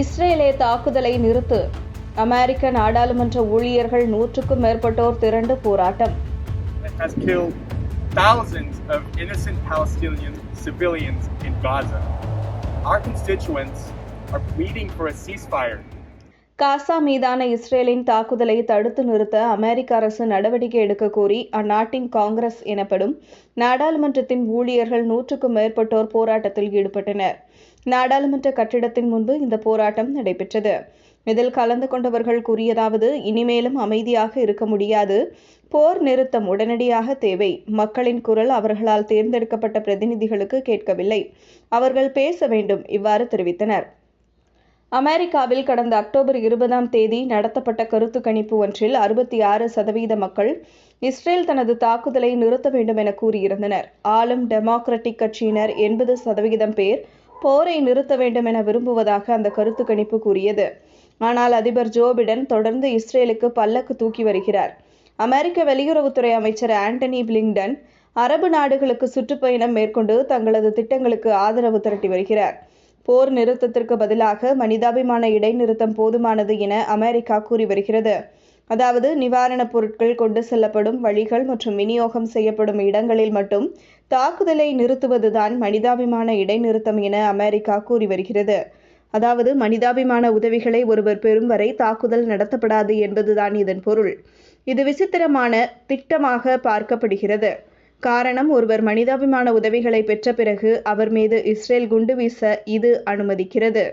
இஸ்ரேலே தாக்குதலை நிறுத்து அமெரிக்க நாடாளுமன்ற ஊழியர்கள் நூற்றுக்கும் மேற்பட்டோர் திரண்டு போராட்டம் that has killed thousands of innocent Palestinian civilians in Gaza. Our constituents are pleading for a ceasefire. காசா மீதான இஸ்ரேலின் தாக்குதலை தடுத்து நிறுத்த அமெரிக்க அரசு நடவடிக்கை எடுக்க கோரி அந்நாட்டின் காங்கிரஸ் எனப்படும் நாடாளுமன்றத்தின் ஊழியர்கள் நூற்றுக்கும் மேற்பட்டோர் போராட்டத்தில் ஈடுபட்டனர். நாடாளுமன்ற கட்டிடத்தின் முன்பு இந்த போராட்டம் நடைபெற்றது. இதில் கலந்து கொண்டவர்கள் கூறியதாவது இனிமேலும் அமைதியாக இருக்க முடியாது. போர் நிறுத்தம் உடனடியாக தேவை. மக்களின் குரல் அவர்களால் தேர்ந்தெடுக்கப்பட்ட பிரதிநிதிகளுக்கு கேட்கவில்லை. அவர்கள் பேச வேண்டும் இவ்வாறு தெரிவித்தனர். அமெரிக்காவில் கடந்த அக்டோபர் இருபதாம் தேதி நடத்தப்பட்ட கருத்து கணிப்பு ஒன்றில் அறுபத்தி ஆறு சதவீத மக்கள் இஸ்ரேல் தனது தாக்குதலை நிறுத்த வேண்டும் என கூறியிருந்தனர். ஆளும் டெமோக்ராட்டிக் கட்சியினர் எண்பது சதவிகிதம் பேர் போரை நிறுத்த வேண்டும் என விரும்புவதாக அந்த கருத்து கணிப்பு கூறியது. ஆனால் அதிபர் ஜோ பிடன் தொடர்ந்து இஸ்ரேலுக்கு பல்லக்கு தூக்கி வருகிறார். அமெரிக்க வெளியுறவுத்துறை அமைச்சர் ஆண்டனி பிளிங்டன் அரபு நாடுகளுக்கு சுற்றுப்பயணம் மேற்கொண்டு தங்களது திட்டங்களுக்கு ஆதரவு திரட்டி வருகிறார். போர் நிறுத்தத்திற்கு பதிலாக மனிதாபிமான இடைநிறுத்தம் போதுமானது என அமெரிக்கா கூறி வருகிறது. அதாவது நிவாரணப் பொருட்கள் கொண்டு செல்லப்படும் வழிகள் மற்றும் விநியோகம் செய்யப்படும் இடங்களில் மட்டும் தாக்குதலை நிறுத்துவதுதான் மனிதாபிமான இடைநிறுத்தம் என அமெரிக்கா கூறி வருகிறது. அதாவது மனிதாபிமான உதவிகளை ஒருவர் பெறும் வரை தாக்குதல் நடத்தப்படாது என்பதுதான் இதன் பொருள். இது விசித்திரமான திட்டமாக பார்க்கப்படுகிறது. காரணம் ஒருவர் மனிதாபிமான உதவிகளை பெற்ற பிறகு அவர் மீது இஸ்ரேல் குண்டு வீச இது அனுமதிக்கிறது.